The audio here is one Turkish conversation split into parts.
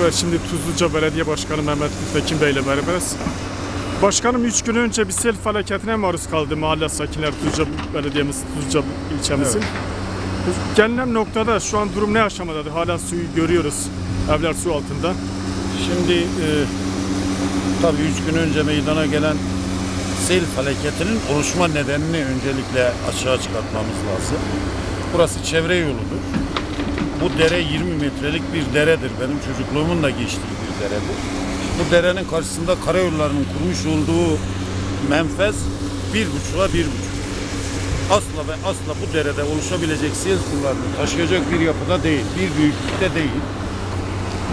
Evet şimdi Tuzluca Belediye Başkanı Mehmet Gültekin Bey ile beraberiz. Başkanım 3 gün önce bir sel felaketine maruz kaldı mahalle sakinleri Tuzluca Belediye'miz, Tuzluca ilçemizin. Gelinen noktada şu an durum ne aşamadadır? Hala suyu görüyoruz. Evler su altında. Şimdi e, tabii üç gün önce meydana gelen sel felaketinin oluşma nedenini öncelikle açığa çıkartmamız lazım. Burası çevre yoludur. Bu dere 20 metrelik bir deredir. Benim çocukluğumun da geçtiği bir deredir. Bu derenin karşısında karayollarının kurmuş olduğu menfez bir buçuğa bir buçuk. Asla ve asla bu derede oluşabilecek sel sularını taşıyacak bir yapıda değil, bir büyüklükte değil.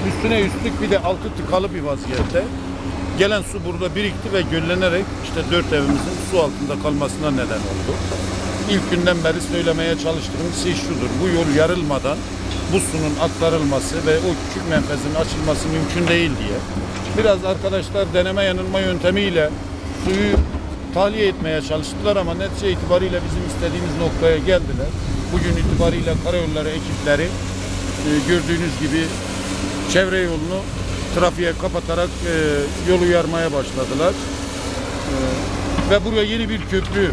Üstüne üstlük bir de altı tıkalı bir vaziyette. Gelen su burada birikti ve göllenerek işte dört evimizin su altında kalmasına neden oldu. İlk günden beri söylemeye çalıştığım şey şudur. Bu yol yarılmadan bu sunun aktarılması ve o küçük menfezin açılması mümkün değil diye. Biraz arkadaşlar deneme yanılma yöntemiyle suyu tahliye etmeye çalıştılar ama netice itibariyle bizim istediğimiz noktaya geldiler. Bugün itibariyle karayolları ekipleri e, gördüğünüz gibi çevre yolunu trafiğe kapatarak e, yolu yarmaya başladılar. E, ve buraya yeni bir köprü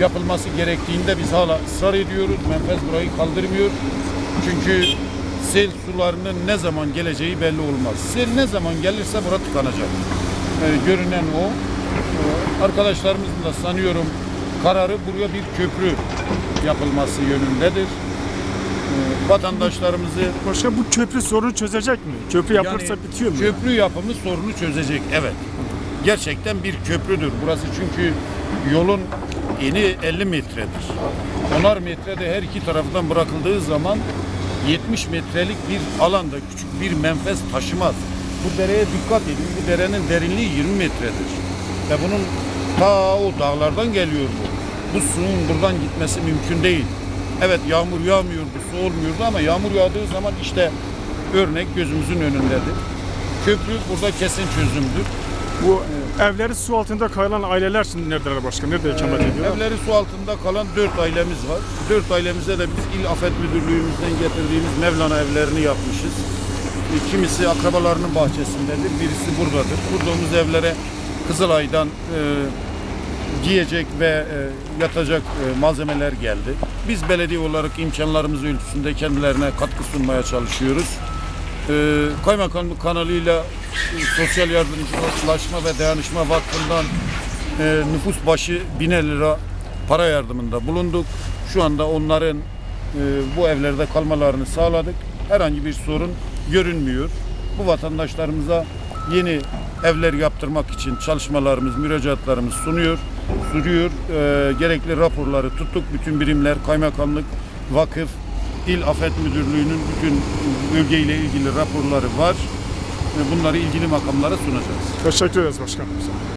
yapılması gerektiğinde biz hala ısrar ediyoruz. Menfez burayı kaldırmıyor. Çünkü sel sularının ne zaman geleceği belli olmaz. Sel ne zaman gelirse bura tıkanacak. E, görünen o. E, arkadaşlarımızın da sanıyorum kararı buraya bir köprü yapılması yönündedir. E, vatandaşlarımızı Başka bu köprü sorunu çözecek mi? Köprü yapılırsa yani bitiyor mu? Köprü yapımı sorunu çözecek. Evet. Gerçekten bir köprüdür. Burası çünkü yolun eni 50 metredir. Onar metrede her iki taraftan bırakıldığı zaman 70 metrelik bir alanda küçük bir menfez taşımaz. Bu dereye dikkat edin. Bu derenin derinliği 20 metredir. Ve bunun ta o dağlardan geliyor bu. Bu suyun buradan gitmesi mümkün değil. Evet yağmur yağmıyordu, su olmuyordu ama yağmur yağdığı zaman işte örnek gözümüzün önündedir. Köprü burada kesin çözümdür. Bu evleri su altında kalan aileler şimdi neredeler başkan? Nerede ikamet ediyorlar? Evleri su altında kalan dört ailemiz var. Dört ailemize de biz İl Afet Müdürlüğümüzden getirdiğimiz Mevlana evlerini yapmışız. E, Kimisi akrabalarının bahçesindedir, birisi buradadır. Kurduğumuz evlere Kızılay'dan e, giyecek ve e, yatacak e, malzemeler geldi. Biz belediye olarak imkanlarımız ölçüsünde kendilerine katkı sunmaya çalışıyoruz. E, Kaymakamlık kanalıyla Sosyal Yardımcılaşma ve Dayanışma Vakfı'ndan e, nüfus başı 1000 lira para yardımında bulunduk. Şu anda onların e, bu evlerde kalmalarını sağladık. Herhangi bir sorun görünmüyor. Bu vatandaşlarımıza yeni evler yaptırmak için çalışmalarımız, müracaatlarımız sunuyor, sürüyor. E, gerekli raporları tuttuk. Bütün birimler, kaymakamlık, vakıf, İl Afet Müdürlüğü'nün bütün bölgeyle ilgili raporları var. Bunları ilgili makamlara sunacağız. Teşekkür ederiz başkanım.